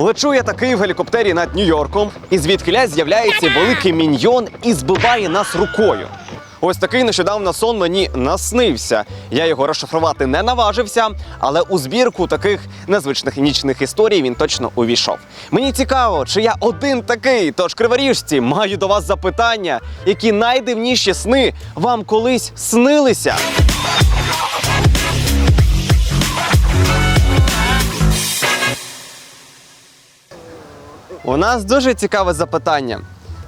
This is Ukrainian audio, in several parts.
Лечу я такий в гелікоптері над Нью-Йорком, і звідкиля з'являється великий міньйон і збиває нас рукою. Ось такий нещодавно сон мені наснився. Я його розшифрувати не наважився, але у збірку таких незвичних нічних історій він точно увійшов. Мені цікаво, чи я один такий. Тож криворіжці, маю до вас запитання, які найдивніші сни вам колись снилися. У нас дуже цікаве запитання.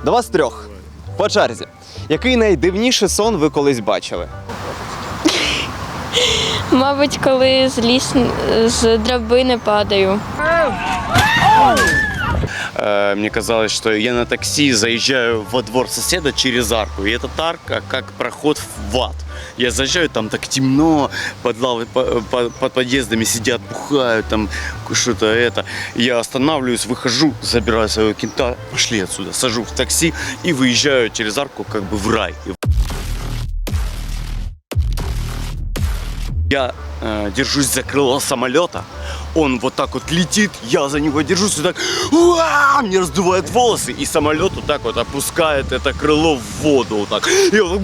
До вас трьох. По черзі. Який найдивніший сон ви колись бачили? Мабуть, коли з ліс з драбини падаю. Э, мне казалось, что я на такси заезжаю во двор соседа через арку, и этот арка как проход в ад. Я заезжаю, там так темно, под, по- по- под подъездами сидят, бухают, там что-то это. Я останавливаюсь, выхожу, забираю своего кента, пошли отсюда, сажу в такси и выезжаю через арку как бы в рай. Я э, держусь за крыло самолета, он вот так вот летит, я за него держусь и так, уа, мне раздувает волосы, и самолет вот так вот опускает это крыло в воду вот так, и я вот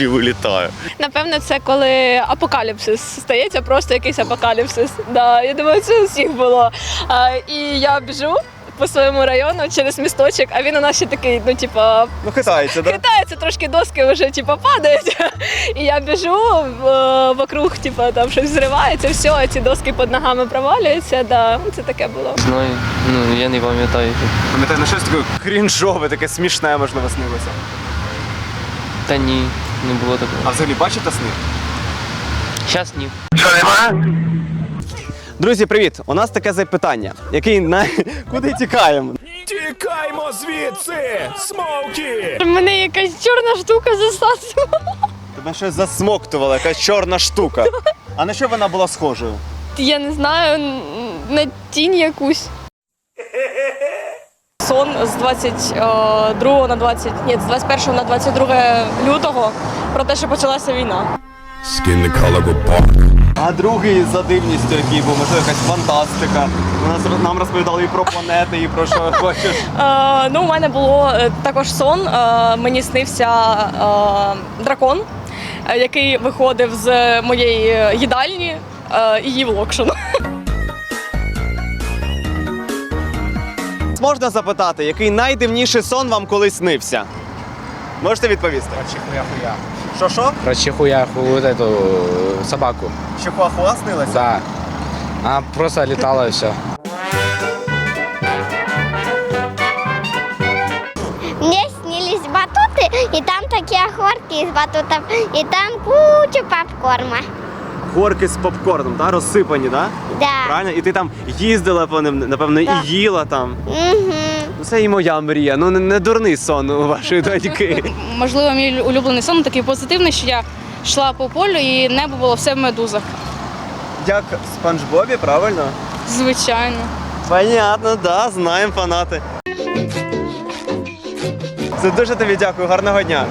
и вылетаю. Напевно, це коли апокаліпсис стається, просто якийсь апокаліпсис. Да, я думаю, це у всіх було. А, і я біжу по своєму району через місточок, а він у нас ще такий, ну типа, Ну, хитається, да? хитається трошки доски вже типа падають. І я біжу в- вокруг, типа там щось зривається, все, а ці доски під ногами провалюються. Да, ну, це таке було. Знаю, ну я не пам'ятаю. Пам'ятаю, ну щось таке крінжове, таке смішне, можливо, снилося. Та ні, не було такого. А взагалі бачите сни? Щас ні. Друзі, привіт! У нас таке запитання. Який на куди тікаємо? Тікаймо звідси! Смоукі! Мене якась чорна штука засасувала. Тебе щось засмоктувало, якась чорна штука. А на що вона була схожою? Я не знаю, на тінь якусь. Сон з 22 на 20, ні, з 21 на 22 лютого про те, що почалася війна. Skin the color of bark. А другий за дивністю, який був, можливо, якась фантастика. У нас нам розповідали і про планети, і про що хочеш. Е, ну, у мене було е, також сон. Е, мені снився е, дракон, е, який виходив з моєї їдальні е, і їв локшину. Можна запитати, який найдивніший сон вам колись снився? Можете відповісти? Чихуя-хуя. Що що? Про чихуяху вот эту э, собаку. Чихуахуа снилася? Да. Она просто летала и все. Мне снились батуты, и там такие горки из батутов, и там куча попкорна. Горки з попкорном, да? розсипані, да? Да. Правильно? І ти там їздила по ним, напевно, Да. і їла там. Угу. Це і моя мрія. Ну не, не дурний сон у вашої доньки. Можливо, мій улюблений сон такий позитивний, що я йшла по полю і небо було все в медузах. Як Спанч Бобі, правильно? Звичайно. Понятно, да, знаємо фанати. Це дуже тобі дякую, гарного дня.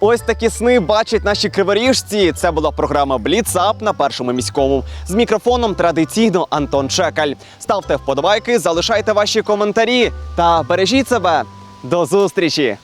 Ось такі сни бачать наші криворіжці. Це була програма Бліцап на першому міському. З мікрофоном традиційно Антон Чекаль. Ставте вподобайки, залишайте ваші коментарі та бережіть себе. До зустрічі!